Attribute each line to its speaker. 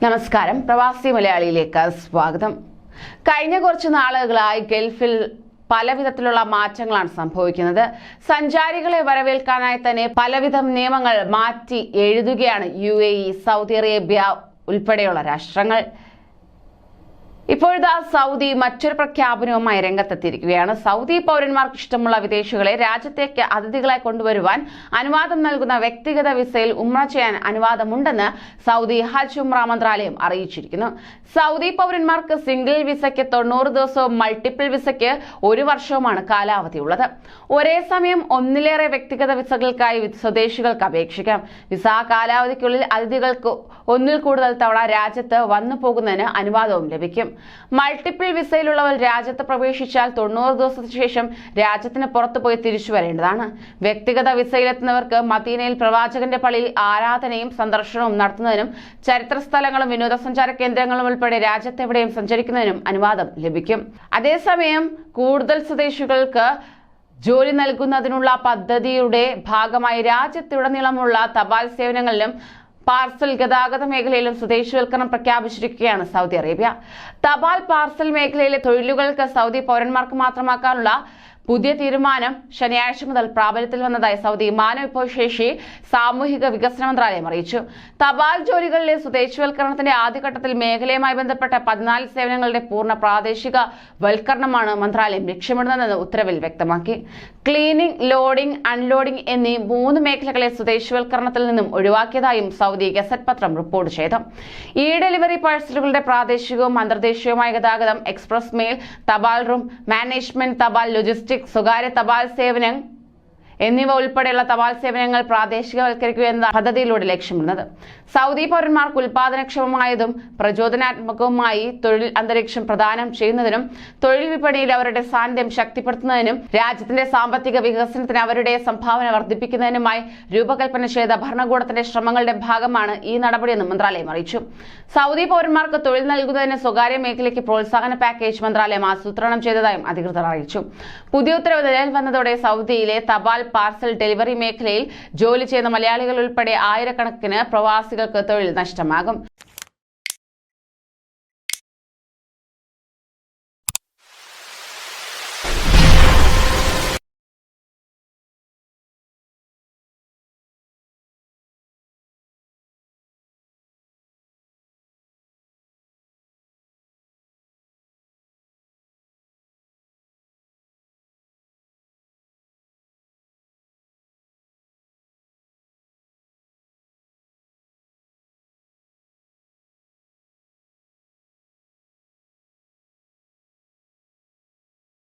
Speaker 1: നമസ്കാരം. പ്രവാസി മലയാളിയിലേക്ക് സ്വാഗതം. കഴിഞ്ഞ കുറച്ച് നാളുകളായി ഗൾഫിൽ പലവിധത്തിലുള്ള മാറ്റങ്ങളാണ് സംഭവിക്കുന്നത്. സഞ്ചാരികളെ വരവേൽക്കാനായി തന്നെ പലവിധം നിയമങ്ങൾ മാറ്റി എഴുതുകയാണ് യു സൗദി അറേബ്യ ഉൾപ്പെടെയുള്ള രാഷ്ട്രങ്ങൾ. ഇപ്പോഴിതാ സൗദി മറ്റൊരു പ്രഖ്യാപനവുമായി രംഗത്തെത്തിയിരിക്കുകയാണ്. സൗദി പൗരന്മാർക്ക് ഇഷ്ടമുള്ള വിദേശികളെ രാജ്യത്തേക്ക് അതിഥികളെ കൊണ്ടുവരുവാൻ അനുവാദം നൽകുന്ന വ്യക്തിഗത വിസയിൽ ഉമ്ര ചെയ്യാൻ അനുവാദമുണ്ടെന്ന് സൗദി ഹജ്ജ് ഉമ്ര മന്ത്രാലയം അറിയിച്ചിരിക്കുന്നു. സൗദി പൗരന്മാർക്ക് സിംഗിൾ വിസയ്ക്ക് തൊണ്ണൂറ് ദിവസവും മൾട്ടിപ്പിൾ വിസയ്ക്ക് ഒരു വർഷവുമാണ് കാലാവധി ഉള്ളത് ഒരേ സമയം ഒന്നിലേറെ വ്യക്തിഗത വിസകൾക്കായി സ്വദേശികൾക്ക് അപേക്ഷിക്കാം. വിസ കാലാവധിക്കുള്ളിൽ അതിഥികൾക്ക് ഒന്നിൽ കൂടുതൽ തവണ രാജ്യത്ത് വന്നു പോകുന്നതിന് അനുവാദവും ലഭിക്കും. മൾട്ടിപ്പിൾ വിസയിലുള്ളവർ രാജ്യത്ത് പ്രവേശിച്ചാൽ തൊണ്ണൂറ് ദിവസത്തിന് ശേഷം രാജ്യത്തിന് പുറത്തു പോയി തിരിച്ചു വരേണ്ടതാണ്. വ്യക്തിഗത വിസയിലെത്തുന്നവർക്ക് മദീനയിൽ പ്രവാചകന്റെ പള്ളിയിൽ ആരാധനയും സന്ദർശനവും നടത്തുന്നതിനും ചരിത്ര സ്ഥലങ്ങളും വിനോദസഞ്ചാര കേന്ദ്രങ്ങളും ഉൾപ്പെടെ രാജ്യത്തെവിടെയും സഞ്ചരിക്കുന്നതിനും അനുവാദം ലഭിക്കും. അതേസമയം കൂടുതൽ സ്വദേശികൾക്ക് ജോലി നൽകുന്നതിനുള്ള പദ്ധതിയുടെ ഭാഗമായി രാജ്യത്തുടനീളമുള്ള തപാൽ സേവനങ്ങളിലും പാർസൽ ഗതാഗത മേഖലയിലും സ്വദേശിവൽക്കരണം പ്രഖ്യാപിച്ചിരിക്കുകയാണ് സൗദി അറേബ്യ. തപാൽ പാർസൽ മേഖലയിലെ തൊഴിലുകൾക്ക് സൗദി പൗരന്മാർക്ക് മാത്രമാക്കാനുള്ള പുതിയ തീരുമാനം ശനിയാഴ്ച മുതൽ പ്രാബല്യത്തിൽ വന്നതായി സൗദി മാനവവിഭവശേഷി സാമൂഹിക വികസന മന്ത്രാലയം അറിയിച്ചു. തപാൽ ജോലികളിലെ സ്വദേശിവൽക്കരണത്തിന്റെ ആദ്യഘട്ടത്തിൽ മേഖലയുമായി ബന്ധപ്പെട്ട പതിനാല് സേവനങ്ങളുടെ പൂർണ പ്രാദേശിക വൽക്കരണമാണ് മന്ത്രാലയം ലക്ഷ്യമിടുന്നതെന്ന് ഉത്തരവിൽ വ്യക്തമാക്കി. ക്ലീനിംഗ് ലോഡിംഗ് അൺലോഡിംഗ് എന്നീ മൂന്ന് മേഖലകളെ സ്വദേശിവൽക്കരണത്തിൽ നിന്നും ഒഴിവാക്കിയതായും സൗദി ഗസറ്റ് പത്രം റിപ്പോർട്ട് ചെയ്തു. ഇ ഡെലിവറി പാഴ്സലുകളുടെ പ്രാദേശികവും അന്തർദേശീയവുമായ ഗതാഗതം എക്സ്പ്രസ് മെയിൽ തപാൽ റൂം മാനേജ്മെന്റ് തപാൽ ലോജിസ്റ്റിക്സ് സ്വകാര്യ തപാൽ സേവനം എന്നിവ ഉൾപ്പെടെയുള്ള തപാൽ സേവനങ്ങൾ പ്രാദേശികവൽക്കരിക്കുക എന്ന പദ്ധതിയിലൂടെ ലക്ഷ്യമിടുന്നത്. സൗദി പൗരന്മാർക്ക് ഉൽപാദനക്ഷമമായതും പ്രചോദനാത്മകവുമായി തൊഴിൽ അന്തരീക്ഷം പ്രദാനം ചെയ്യുന്നതിനും തൊഴിൽ വിപണിയിൽ അവരുടെ സാന്നിധ്യം ശക്തിപ്പെടുത്തുന്നതിനും രാജ്യത്തിന്റെ സാമ്പത്തിക വികസനത്തിന് അവരുടെ സംഭാവന വർദ്ധിപ്പിക്കുന്നതിനുമായി രൂപകൽപ്പന ചെയ്ത ഭരണകൂടത്തിന്റെ ശ്രമങ്ങളുടെ ഭാഗമാണ് ഈ നടപടിയെന്നും മന്ത്രാലയം അറിയിച്ചു. സൗദി പൗരന്മാർക്ക് തൊഴിൽ നൽകുന്നതിന് സ്വകാര്യ മേഖലയ്ക്ക് പ്രോത്സാഹന പാക്കേജ് മന്ത്രാലയം ആസൂത്രണം ചെയ്തതായും അധികൃതർ അറിയിച്ചു. പുതിയ ഉത്തരവ് നിലവിൽ വന്നതോടെ സൗദിയിലെ തപാൽ പാർസൽ ഡെലിവറി മേഖലയിൽ ജോലി ചെയ്യുന്ന മലയാളികൾ ഉൾപ്പെടെ ആയിരക്കണക്കിന് പ്രവാസികൾക്ക് തൊഴിൽ നഷ്ടമാകും.